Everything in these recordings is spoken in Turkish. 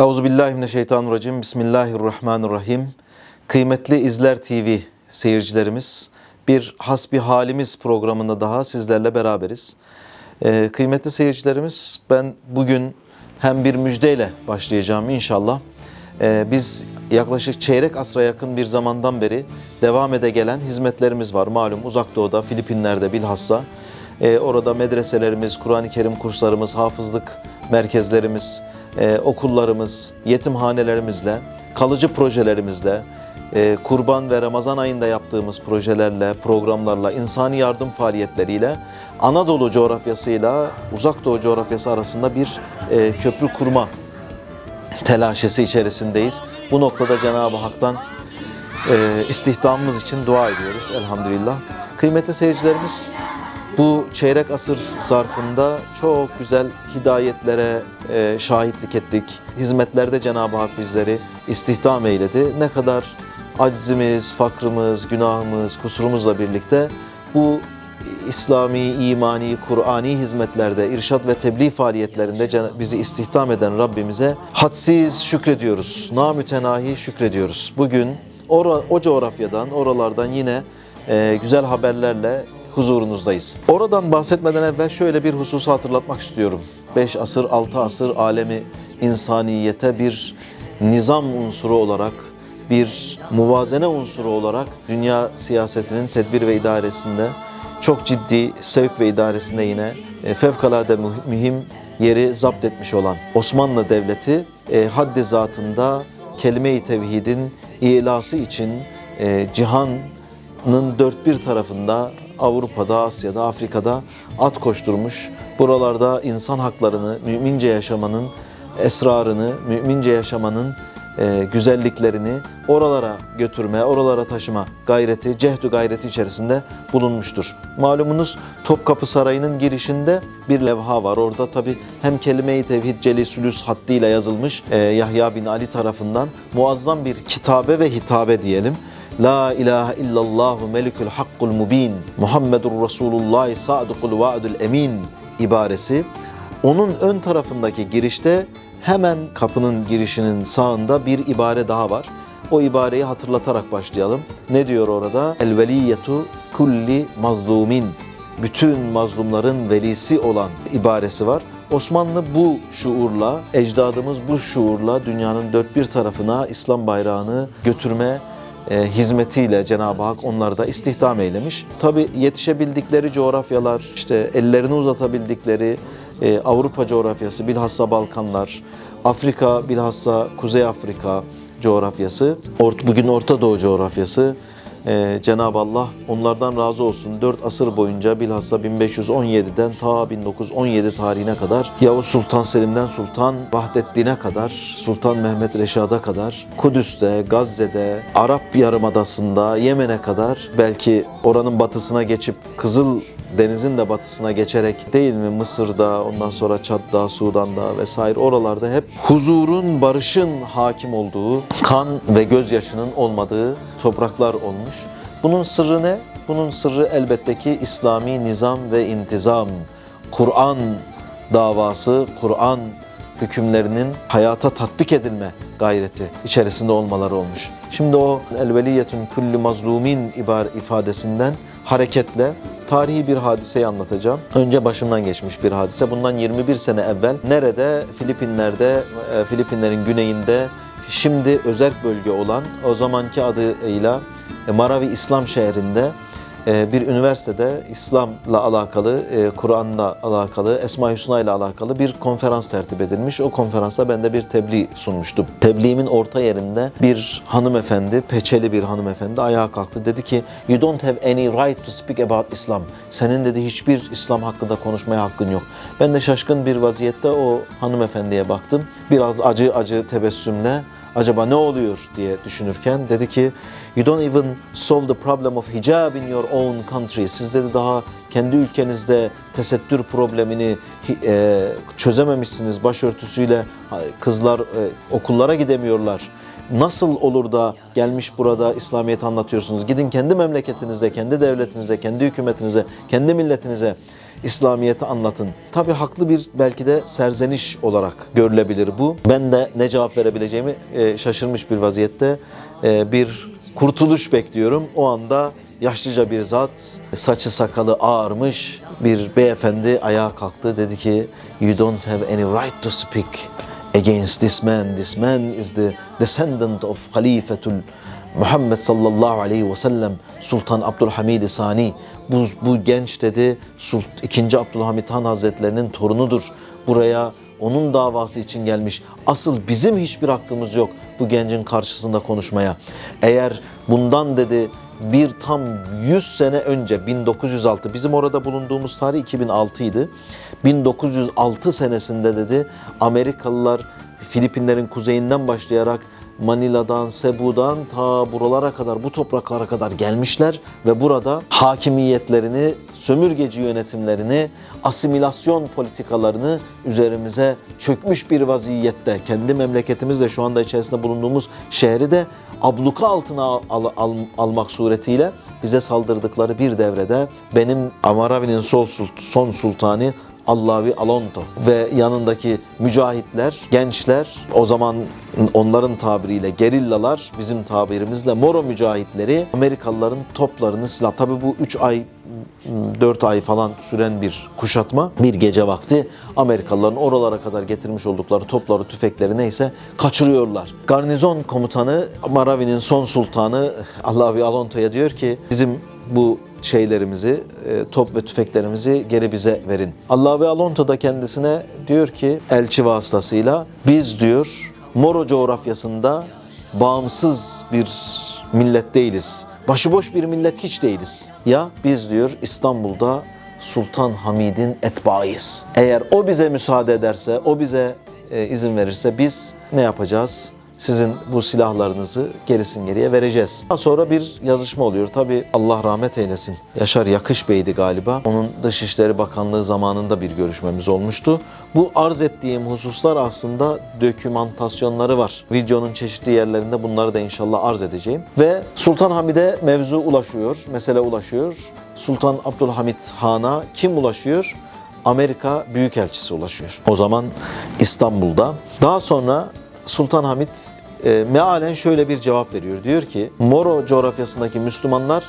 Euzubillahimineşşeytanirracim. Bismillahirrahmanirrahim. Kıymetli İzler TV seyircilerimiz, bir Hasbi Halimiz programında daha sizlerle beraberiz. Ee, kıymetli seyircilerimiz, ben bugün hem bir müjdeyle başlayacağım inşallah. Ee, biz yaklaşık çeyrek asra yakın bir zamandan beri devam ede gelen hizmetlerimiz var. Malum uzak doğuda, Filipinler'de bilhassa. Ee, orada medreselerimiz, Kur'an-ı Kerim kurslarımız, hafızlık merkezlerimiz, e, okullarımız, yetimhanelerimizle, kalıcı projelerimizle, e, kurban ve Ramazan ayında yaptığımız projelerle, programlarla, insani yardım faaliyetleriyle Anadolu coğrafyasıyla Uzak Doğu coğrafyası arasında bir e, köprü kurma telaşesi içerisindeyiz. Bu noktada Cenab-ı Hak'tan e, istihdamımız için dua ediyoruz elhamdülillah. Kıymetli seyircilerimiz bu çeyrek asır zarfında çok güzel hidayetlere e, şahitlik ettik. Hizmetlerde Cenab-ı Hak bizleri istihdam eyledi. Ne kadar aczimiz, fakrımız, günahımız, kusurumuzla birlikte bu İslami, imani, Kur'ani hizmetlerde, irşat ve tebliğ faaliyetlerinde bizi istihdam eden Rabbimize hadsiz şükrediyoruz. Namütenahi şükrediyoruz. Bugün o coğrafyadan, oralardan yine e, güzel haberlerle huzurunuzdayız. Oradan bahsetmeden evvel şöyle bir hususu hatırlatmak istiyorum. 5 asır, 6 asır alemi insaniyete bir nizam unsuru olarak, bir muvazene unsuru olarak dünya siyasetinin tedbir ve idaresinde çok ciddi sevk ve idaresinde yine e, fevkalade müh- mühim yeri zapt etmiş olan Osmanlı Devleti e, haddi zatında kelime-i tevhidin ilası için e, cihanın dört bir tarafında Avrupa'da, Asya'da, Afrika'da at koşturmuş. Buralarda insan haklarını, mümince yaşamanın esrarını, mümince yaşamanın e, güzelliklerini oralara götürme, oralara taşıma gayreti, cehdü gayreti içerisinde bulunmuştur. Malumunuz Topkapı Sarayı'nın girişinde bir levha var. Orada tabi hem kelime-i tevhid celisülüs hattıyla yazılmış e, Yahya bin Ali tarafından muazzam bir kitabe ve hitabe diyelim. La ilahe illallahu melikul hakkul mubin Muhammedur Resulullah sadukul vaadul emin ibaresi onun ön tarafındaki girişte hemen kapının girişinin sağında bir ibare daha var. O ibareyi hatırlatarak başlayalım. Ne diyor orada? El veliyetu kulli mazlumin. Bütün mazlumların velisi olan ibaresi var. Osmanlı bu şuurla, ecdadımız bu şuurla dünyanın dört bir tarafına İslam bayrağını götürme e, hizmetiyle Cenab-ı Hak onları da istihdam eylemiş. Tabi yetişebildikleri coğrafyalar, işte ellerini uzatabildikleri e, Avrupa coğrafyası, bilhassa Balkanlar, Afrika, bilhassa Kuzey Afrika coğrafyası, bugün Orta Doğu coğrafyası, e, Cenab-ı Allah onlardan razı olsun. 4 asır boyunca bilhassa 1517'den ta 1917 tarihine kadar Yavuz Sultan Selim'den Sultan Vahdettin'e kadar, Sultan Mehmet Reşad'a kadar, Kudüs'te, Gazze'de, Arap Yarımadası'nda, Yemen'e kadar belki oranın batısına geçip Kızıl denizin de batısına geçerek değil mi Mısır'da, ondan sonra Çad'da, Sudan'da vesaire oralarda hep huzurun, barışın hakim olduğu, kan ve gözyaşının olmadığı topraklar olmuş. Bunun sırrı ne? Bunun sırrı elbette ki İslami nizam ve intizam, Kur'an davası, Kur'an hükümlerinin hayata tatbik edilme gayreti içerisinde olmaları olmuş. Şimdi o elveliyetün kulli mazlumin ibar ifadesinden hareketle tarihi bir hadiseyi anlatacağım. Önce başımdan geçmiş bir hadise. Bundan 21 sene evvel nerede? Filipinler'de, e, Filipinlerin güneyinde şimdi özerk bölge olan o zamanki adıyla e, Marawi İslam şehrinde bir üniversitede İslam'la alakalı, e, Kur'an'la alakalı, Esma-i Hüsna ile alakalı bir konferans tertip edilmiş. O konferansta ben de bir tebliğ sunmuştum. Tebliğimin orta yerinde bir hanımefendi, peçeli bir hanımefendi ayağa kalktı. Dedi ki, you don't have any right to speak about Islam. Senin dedi hiçbir İslam hakkında konuşmaya hakkın yok. Ben de şaşkın bir vaziyette o hanımefendiye baktım. Biraz acı acı tebessümle acaba ne oluyor diye düşünürken dedi ki you don't even solve the problem of hijab in your own country. Siz dedi daha kendi ülkenizde tesettür problemini e, çözememişsiniz. Başörtüsüyle kızlar e, okullara gidemiyorlar. Nasıl olur da gelmiş burada İslamiyet anlatıyorsunuz? Gidin kendi memleketinizde, kendi devletinize, kendi hükümetinize, kendi milletinize İslamiyet'i anlatın. Tabii haklı bir belki de serzeniş olarak görülebilir bu. Ben de ne cevap verebileceğimi e, şaşırmış bir vaziyette e, bir kurtuluş bekliyorum. O anda yaşlıca bir zat, saçı sakalı ağarmış bir beyefendi ayağa kalktı. Dedi ki, you don't have any right to speak against this man. This man is the descendant of Halifetul Muhammed sallallahu aleyhi ve sellem Sultan Abdülhamid Sani. Bu, bu genç dedi Sult, 2. Abdülhamit Han Hazretlerinin torunudur. Buraya onun davası için gelmiş. Asıl bizim hiçbir hakkımız yok bu gencin karşısında konuşmaya. Eğer bundan dedi bir tam 100 sene önce 1906 bizim orada bulunduğumuz tarih 2006 idi. 1906 senesinde dedi Amerikalılar Filipinlerin kuzeyinden başlayarak Manila'dan, Cebu'dan ta buralara kadar, bu topraklara kadar gelmişler ve burada hakimiyetlerini, sömürgeci yönetimlerini, asimilasyon politikalarını üzerimize çökmüş bir vaziyette, kendi memleketimizde şu anda içerisinde bulunduğumuz şehri de abluka altına al- al- al- almak suretiyle bize saldırdıkları bir devrede benim Amaravi'nin son sultanı Allavi Alonto ve yanındaki mücahitler, gençler, o zaman onların tabiriyle gerillalar, bizim tabirimizle Moro mücahitleri Amerikalıların toplarını silah. Tabi bu 3 ay 4 ay falan süren bir kuşatma. Bir gece vakti Amerikalıların oralara kadar getirmiş oldukları topları, tüfekleri neyse kaçırıyorlar. Garnizon komutanı Maravi'nin son sultanı Allavi Alonto'ya diyor ki bizim bu şeylerimizi, e, top ve tüfeklerimizi geri bize verin. Allah ve Alonto da kendisine diyor ki elçi vasıtasıyla biz diyor Moro coğrafyasında bağımsız bir millet değiliz. Başıboş bir millet hiç değiliz. Ya biz diyor İstanbul'da Sultan Hamid'in etbaıyız. Eğer o bize müsaade ederse, o bize e, izin verirse biz ne yapacağız? Sizin bu silahlarınızı gerisin geriye vereceğiz. Daha sonra bir yazışma oluyor. Tabi Allah rahmet eylesin. Yaşar Yakış Bey'di galiba. Onun Dışişleri Bakanlığı zamanında bir görüşmemiz olmuştu. Bu arz ettiğim hususlar aslında dokümantasyonları var. Videonun çeşitli yerlerinde bunları da inşallah arz edeceğim. Ve Sultan Hamid'e mevzu ulaşıyor, mesele ulaşıyor. Sultan Abdülhamit Han'a kim ulaşıyor? Amerika Büyükelçisi ulaşıyor. O zaman İstanbul'da. Daha sonra Sultan Hamid e, mealen şöyle bir cevap veriyor. Diyor ki Moro coğrafyasındaki Müslümanlar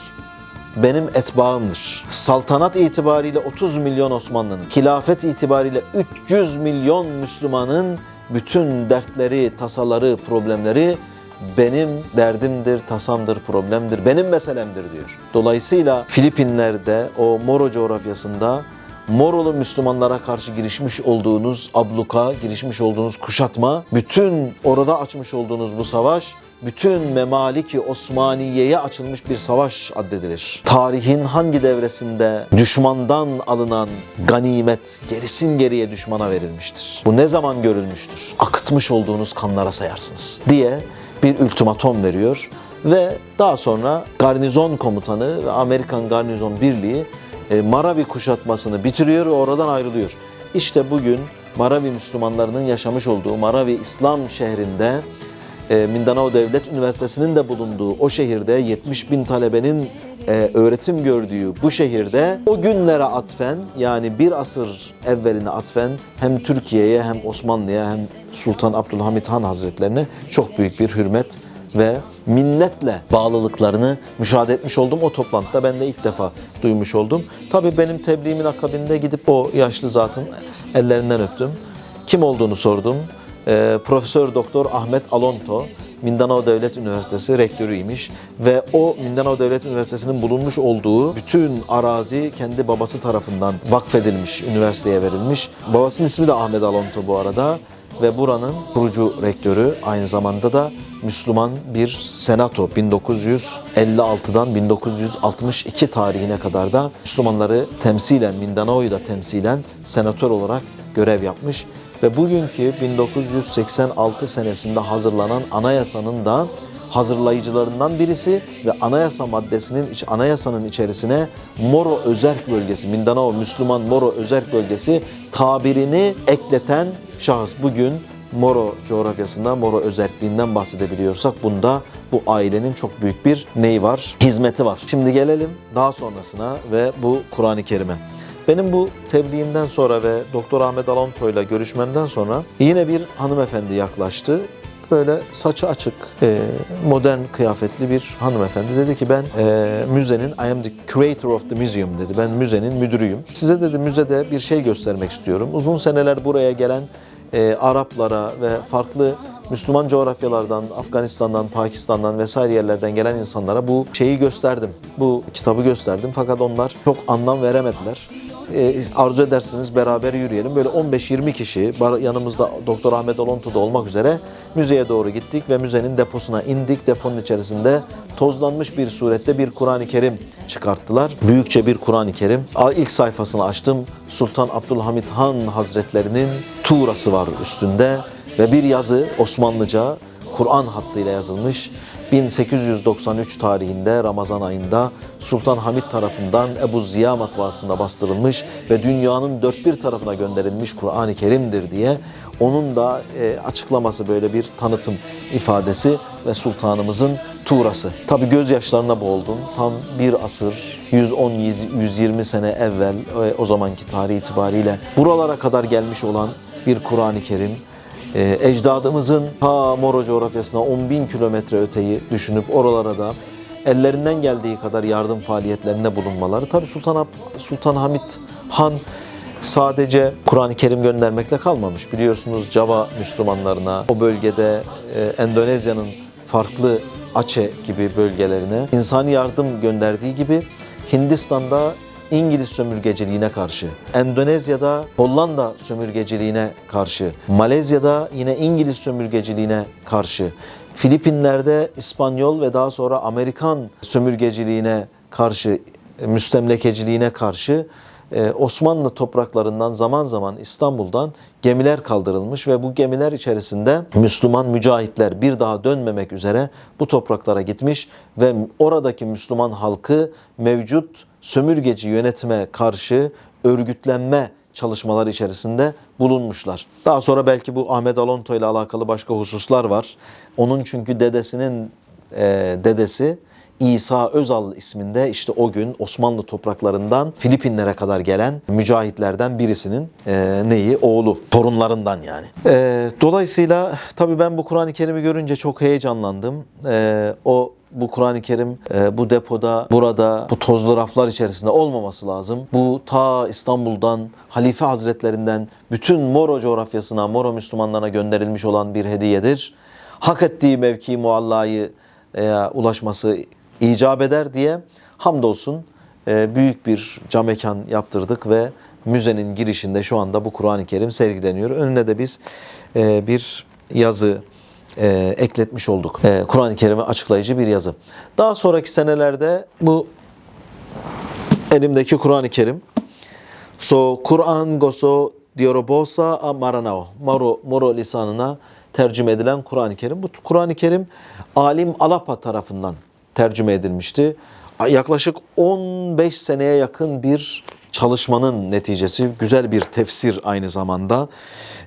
benim etbaımdır. Saltanat itibariyle 30 milyon Osmanlı'nın, hilafet itibariyle 300 milyon Müslümanın bütün dertleri, tasaları, problemleri benim derdimdir, tasamdır, problemdir, benim meselemdir diyor. Dolayısıyla Filipinler'de o Moro coğrafyasında Morolu Müslümanlara karşı girişmiş olduğunuz abluka, girişmiş olduğunuz kuşatma, bütün orada açmış olduğunuz bu savaş, bütün Memaliki Osmaniye'ye açılmış bir savaş addedilir. Tarihin hangi devresinde düşmandan alınan ganimet gerisin geriye düşmana verilmiştir? Bu ne zaman görülmüştür? Akıtmış olduğunuz kanlara sayarsınız diye bir ultimatom veriyor ve daha sonra garnizon komutanı ve Amerikan Garnizon Birliği Maravi kuşatmasını bitiriyor ve oradan ayrılıyor. İşte bugün Maravi Müslümanlarının yaşamış olduğu Maravi İslam şehrinde e, Mindanao Devlet Üniversitesi'nin de bulunduğu o şehirde 70 bin talebenin e, öğretim gördüğü bu şehirde o günlere atfen yani bir asır evveline atfen hem Türkiye'ye hem Osmanlı'ya hem Sultan Abdülhamit Han Hazretlerine çok büyük bir hürmet ve minnetle bağlılıklarını müşahede etmiş oldum. O toplantıda ben de ilk defa duymuş oldum. Tabii benim tebliğimin akabinde gidip o yaşlı zatın ellerinden öptüm. Kim olduğunu sordum. Ee, Profesör Doktor Ahmet Alonto, Mindanao Devlet Üniversitesi rektörüymiş ve o Mindanao Devlet Üniversitesi'nin bulunmuş olduğu bütün arazi kendi babası tarafından vakfedilmiş, üniversiteye verilmiş. Babasının ismi de Ahmet Alonto bu arada ve buranın kurucu rektörü aynı zamanda da Müslüman bir senato. 1956'dan 1962 tarihine kadar da Müslümanları temsilen Mindanao'yu da temsilen senatör olarak görev yapmış ve bugünkü 1986 senesinde hazırlanan anayasanın da hazırlayıcılarından birisi ve anayasa maddesinin anayasanın içerisine Moro Özerk Bölgesi, Mindanao Müslüman Moro Özerk Bölgesi tabirini ekleten şahıs bugün Moro coğrafyasında Moro özerkliğinden bahsedebiliyorsak bunda bu ailenin çok büyük bir neyi var? Hizmeti var. Şimdi gelelim daha sonrasına ve bu Kur'an-ı Kerim'e. Benim bu tebliğimden sonra ve Doktor Ahmet Alonto ile görüşmemden sonra yine bir hanımefendi yaklaştı. Böyle saçı açık, e, modern kıyafetli bir hanımefendi. Dedi ki ben e, müzenin, I am the curator of the museum dedi. Ben müzenin müdürüyüm. Size dedi müzede bir şey göstermek istiyorum. Uzun seneler buraya gelen e, Araplara ve farklı Müslüman coğrafyalardan, Afganistan'dan, Pakistan'dan vesaire yerlerden gelen insanlara bu şeyi gösterdim. Bu kitabı gösterdim fakat onlar çok anlam veremediler. E, arzu ederseniz beraber yürüyelim. Böyle 15-20 kişi yanımızda Doktor Ahmet Alonto da olmak üzere müzeye doğru gittik ve müzenin deposuna indik. Deponun içerisinde tozlanmış bir surette bir Kur'an-ı Kerim çıkarttılar. Büyükçe bir Kur'an-ı Kerim. İlk sayfasını açtım. Sultan Abdülhamit Han Hazretlerinin tuğrası var üstünde ve bir yazı Osmanlıca Kur'an hattıyla yazılmış. 1893 tarihinde Ramazan ayında Sultan Hamid tarafından Ebu Ziya matbaasında bastırılmış ve dünyanın dört bir tarafına gönderilmiş Kur'an-ı Kerim'dir diye onun da e, açıklaması böyle bir tanıtım ifadesi ve sultanımızın tuğrası. Tabi gözyaşlarına boğuldum. Tam bir asır, 110-120 sene evvel e, o zamanki tarih itibariyle buralara kadar gelmiş olan bir Kur'an-ı Kerim ee, ecdadımızın ta Moro coğrafyasına 10 bin kilometre öteyi düşünüp oralara da ellerinden geldiği kadar yardım faaliyetlerinde bulunmaları. Tabi Sultan, Sultan Hamid Han sadece Kur'an-ı Kerim göndermekle kalmamış. Biliyorsunuz Java Müslümanlarına, o bölgede e, Endonezya'nın farklı Aceh gibi bölgelerine insani yardım gönderdiği gibi Hindistan'da İngiliz sömürgeciliğine karşı, Endonezya'da Hollanda sömürgeciliğine karşı, Malezya'da yine İngiliz sömürgeciliğine karşı, Filipinler'de İspanyol ve daha sonra Amerikan sömürgeciliğine karşı, e, müstemlekeciliğine karşı e, Osmanlı topraklarından zaman zaman İstanbul'dan gemiler kaldırılmış ve bu gemiler içerisinde Müslüman mücahitler bir daha dönmemek üzere bu topraklara gitmiş ve oradaki Müslüman halkı mevcut sömürgeci yönetime karşı örgütlenme çalışmalar içerisinde bulunmuşlar. Daha sonra belki bu Ahmet Alonto ile alakalı başka hususlar var. Onun çünkü dedesinin e, dedesi İsa Özal isminde işte o gün Osmanlı topraklarından Filipinlere kadar gelen mücahitlerden birisinin e, neyi? Oğlu. Torunlarından yani. E, dolayısıyla tabii ben bu Kur'an-ı Kerim'i görünce çok heyecanlandım. E, o bu Kur'an-ı Kerim e, bu depoda, burada, bu tozlu raflar içerisinde olmaması lazım. Bu ta İstanbul'dan, Halife Hazretlerinden bütün Moro coğrafyasına, Moro Müslümanlarına gönderilmiş olan bir hediyedir. Hak ettiği mevki muallayı e, ulaşması icap eder diye hamdolsun e, büyük bir cam mekan yaptırdık ve müzenin girişinde şu anda bu Kur'an-ı Kerim sergileniyor. Önüne de biz e, bir yazı e, ekletmiş olduk. E, Kur'an-ı Kerim'i açıklayıcı bir yazı. Daha sonraki senelerde bu elimdeki Kur'an-ı Kerim So Kur'an goso diorobosa a maranao. Moro, Moro lisanına tercüme edilen Kur'an-ı Kerim. Bu Kur'an-ı Kerim Alim Alapa tarafından tercüme edilmişti. Yaklaşık 15 seneye yakın bir çalışmanın neticesi. Güzel bir tefsir aynı zamanda.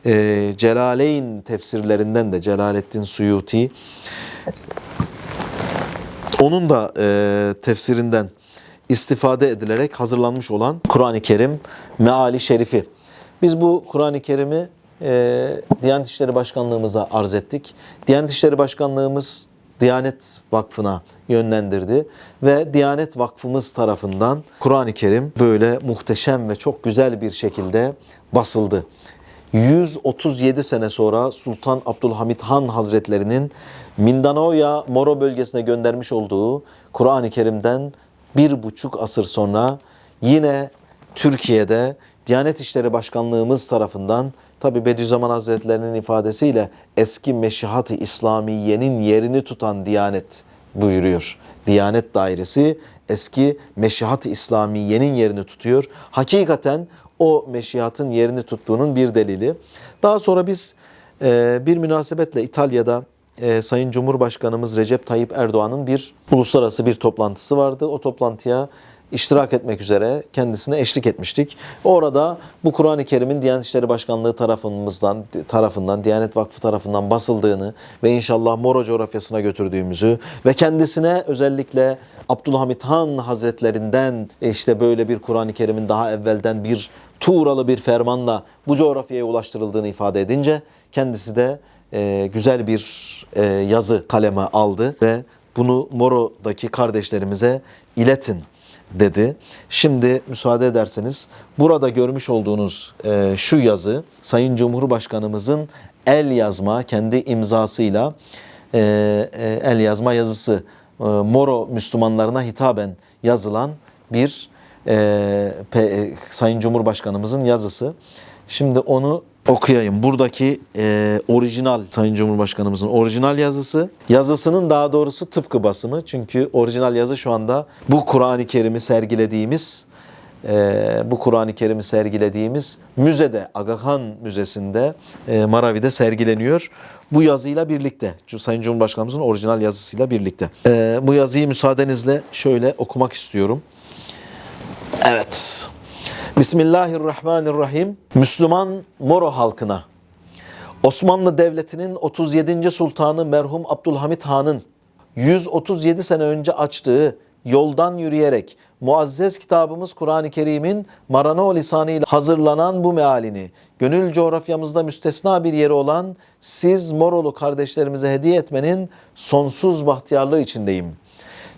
Ee, Celaleyn tefsirlerinden de Celaleddin Suyuti onun da e, tefsirinden istifade edilerek hazırlanmış olan Kur'an-ı Kerim Meali Şerifi. Biz bu Kur'an-ı Kerim'i e, Diyanet İşleri Başkanlığımıza arz ettik. Diyanet İşleri Başkanlığımız Diyanet Vakfı'na yönlendirdi ve Diyanet Vakfımız tarafından Kur'an-ı Kerim böyle muhteşem ve çok güzel bir şekilde basıldı. 137 sene sonra Sultan Abdülhamit Han Hazretlerinin Mindanao'ya Moro bölgesine göndermiş olduğu Kur'an-ı Kerim'den bir buçuk asır sonra yine Türkiye'de Diyanet İşleri Başkanlığımız tarafından tabi Bediüzzaman Hazretlerinin ifadesiyle eski Meşihat-ı İslamiye'nin yerini tutan Diyanet buyuruyor. Diyanet dairesi eski Meşihat-ı İslamiye'nin yerini tutuyor. Hakikaten o meşihatın yerini tuttuğunun bir delili. Daha sonra biz e, bir münasebetle İtalya'da e, Sayın Cumhurbaşkanımız Recep Tayyip Erdoğan'ın bir uluslararası bir toplantısı vardı. O toplantıya iştirak etmek üzere kendisine eşlik etmiştik. Orada bu Kur'an-ı Kerim'in Diyanet İşleri Başkanlığı tarafımızdan tarafından Diyanet Vakfı tarafından basıldığını ve inşallah Moro coğrafyasına götürdüğümüzü ve kendisine özellikle Abdülhamit Han Hazretlerinden e, işte böyle bir Kur'an-ı Kerim'in daha evvelden bir Tuğralı bir fermanla bu coğrafyaya ulaştırıldığını ifade edince kendisi de e, güzel bir e, yazı kaleme aldı ve bunu Moro'daki kardeşlerimize iletin dedi. Şimdi müsaade ederseniz burada görmüş olduğunuz e, şu yazı Sayın Cumhurbaşkanımızın el yazma kendi imzasıyla e, e, el yazma yazısı e, Moro Müslümanlarına hitaben yazılan bir e, pe- e, Sayın Cumhurbaşkanımızın yazısı. Şimdi onu okuyayım. Buradaki e, orijinal Sayın Cumhurbaşkanımızın orijinal yazısı. Yazısının daha doğrusu tıpkı basımı. Çünkü orijinal yazı şu anda bu Kur'an-ı Kerim'i sergilediğimiz e, bu Kur'an-ı Kerim'i sergilediğimiz müzede, Aga Khan Müzesi'nde e, Maravi'de sergileniyor. Bu yazıyla birlikte, Sayın Cumhurbaşkanımızın orijinal yazısıyla birlikte. E, bu yazıyı müsaadenizle şöyle okumak istiyorum. Evet. Bismillahirrahmanirrahim. Müslüman Moro halkına Osmanlı Devleti'nin 37. Sultanı merhum Abdülhamit Han'ın 137 sene önce açtığı yoldan yürüyerek muazzez kitabımız Kur'an-ı Kerim'in Marano lisanıyla hazırlanan bu mealini gönül coğrafyamızda müstesna bir yeri olan siz Morolu kardeşlerimize hediye etmenin sonsuz bahtiyarlığı içindeyim.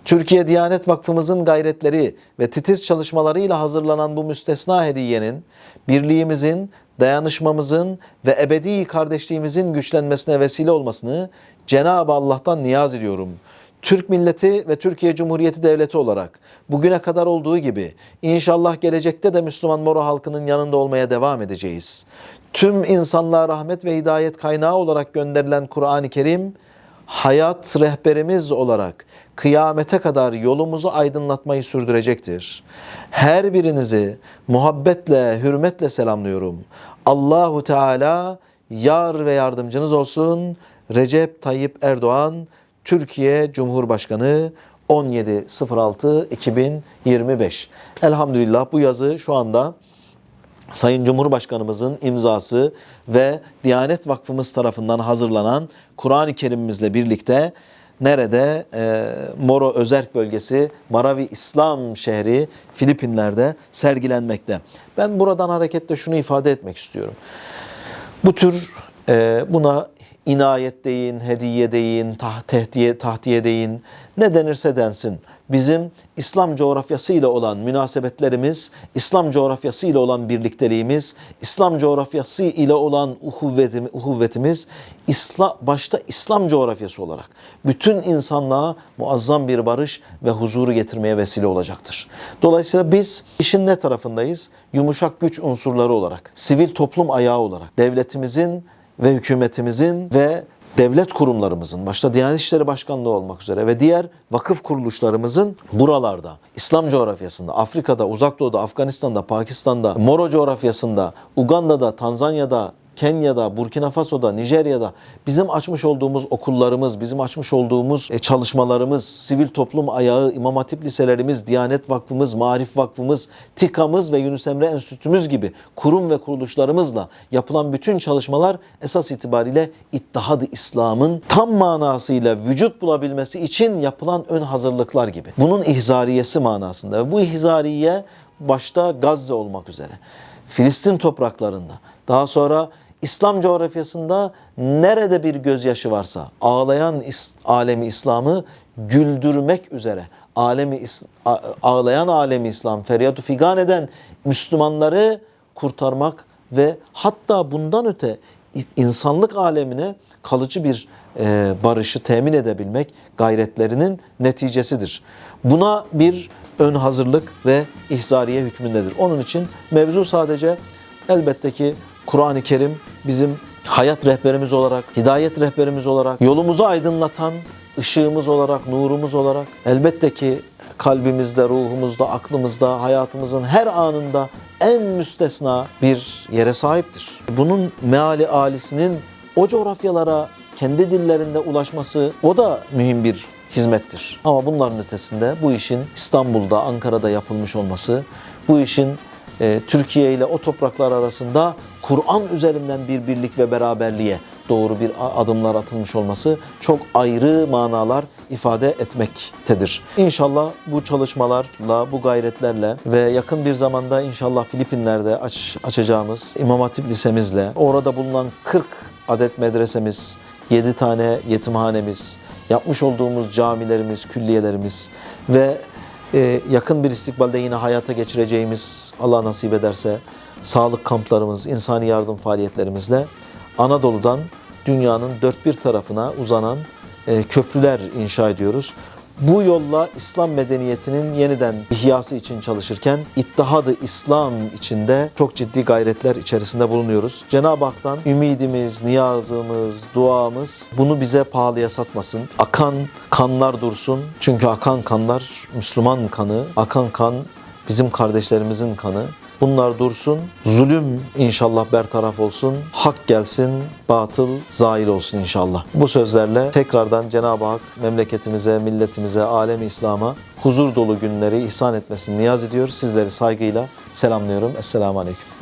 Türkiye Diyanet Vakfımızın gayretleri ve titiz çalışmalarıyla hazırlanan bu müstesna hediyenin birliğimizin, dayanışmamızın ve ebedi kardeşliğimizin güçlenmesine vesile olmasını Cenab-ı Allah'tan niyaz ediyorum. Türk milleti ve Türkiye Cumhuriyeti Devleti olarak bugüne kadar olduğu gibi inşallah gelecekte de Müslüman Moro halkının yanında olmaya devam edeceğiz. Tüm insanlığa rahmet ve hidayet kaynağı olarak gönderilen Kur'an-ı Kerim hayat rehberimiz olarak kıyamete kadar yolumuzu aydınlatmayı sürdürecektir. Her birinizi muhabbetle, hürmetle selamlıyorum. Allahu Teala yar ve yardımcınız olsun. Recep Tayyip Erdoğan, Türkiye Cumhurbaşkanı 17.06.2025. Elhamdülillah bu yazı şu anda Sayın Cumhurbaşkanımızın imzası ve Diyanet Vakfımız tarafından hazırlanan Kur'an-ı Kerim'imizle birlikte nerede? E, Moro Özerk Bölgesi, Maravi İslam şehri Filipinler'de sergilenmekte. Ben buradan hareketle şunu ifade etmek istiyorum. Bu tür e, buna inayet deyin, hediye deyin, tah, tehdiye, tahtiye deyin, ne denirse densin. Bizim İslam coğrafyasıyla olan münasebetlerimiz, İslam coğrafyasıyla olan birlikteliğimiz, İslam coğrafyası ile olan uhuvvetimiz, uhuvvetimiz başta İslam coğrafyası olarak bütün insanlığa muazzam bir barış ve huzuru getirmeye vesile olacaktır. Dolayısıyla biz işin ne tarafındayız? Yumuşak güç unsurları olarak, sivil toplum ayağı olarak, devletimizin ve hükümetimizin ve devlet kurumlarımızın, başta Diyanet İşleri Başkanlığı olmak üzere ve diğer vakıf kuruluşlarımızın buralarda, İslam coğrafyasında, Afrika'da, Uzak Doğu'da, Afganistan'da, Pakistan'da, Moro coğrafyasında, Uganda'da, Tanzanya'da, Kenya'da, Burkina Faso'da, Nijerya'da bizim açmış olduğumuz okullarımız, bizim açmış olduğumuz e, çalışmalarımız, sivil toplum ayağı, İmam Hatip liselerimiz, Diyanet Vakfımız, Marif Vakfımız, TİKA'mız ve Yunus Emre Enstitümüz gibi kurum ve kuruluşlarımızla yapılan bütün çalışmalar esas itibariyle İttihad-ı İslam'ın tam manasıyla vücut bulabilmesi için yapılan ön hazırlıklar gibi. Bunun ihzariyesi manasında ve bu ihzariye başta Gazze olmak üzere Filistin topraklarında daha sonra İslam coğrafyasında nerede bir gözyaşı varsa ağlayan is- alemi İslam'ı güldürmek üzere alemi ağlayan alemi İslam feryatü figan eden Müslümanları kurtarmak ve hatta bundan öte insanlık alemine kalıcı bir e, barışı temin edebilmek gayretlerinin neticesidir. Buna bir ön hazırlık ve ihzariye hükmündedir. Onun için mevzu sadece elbette ki Kur'an-ı Kerim bizim hayat rehberimiz olarak, hidayet rehberimiz olarak, yolumuzu aydınlatan ışığımız olarak, nurumuz olarak elbette ki kalbimizde, ruhumuzda, aklımızda, hayatımızın her anında en müstesna bir yere sahiptir. Bunun meali alisinin o coğrafyalara kendi dillerinde ulaşması o da mühim bir hizmettir. Ama bunların ötesinde bu işin İstanbul'da, Ankara'da yapılmış olması, bu işin e, Türkiye ile o topraklar arasında Kur'an üzerinden bir birlik ve beraberliğe doğru bir adımlar atılmış olması çok ayrı manalar ifade etmektedir. İnşallah bu çalışmalarla, bu gayretlerle ve yakın bir zamanda inşallah Filipinler'de aç, açacağımız İmam Hatip Lisemizle, orada bulunan 40 adet medresemiz, 7 tane yetimhanemiz, yapmış olduğumuz camilerimiz, külliyelerimiz ve e, yakın bir istikbalde yine hayata geçireceğimiz Allah nasip ederse sağlık kamplarımız, insani yardım faaliyetlerimizle Anadolu'dan dünyanın dört bir tarafına uzanan e, köprüler inşa ediyoruz. Bu yolla İslam medeniyetinin yeniden ihyası için çalışırken İttihadı İslam içinde çok ciddi gayretler içerisinde bulunuyoruz. Cenab-ı Hak'tan ümidimiz, niyazımız, duamız bunu bize pahalıya satmasın. Akan kanlar dursun. Çünkü akan kanlar Müslüman kanı, akan kan bizim kardeşlerimizin kanı. Bunlar dursun, zulüm inşallah bertaraf olsun, hak gelsin, batıl zail olsun inşallah. Bu sözlerle tekrardan Cenab-ı Hak memleketimize, milletimize, alemi İslam'a huzur dolu günleri ihsan etmesini niyaz ediyor. Sizleri saygıyla selamlıyorum. Esselamu Aleyküm.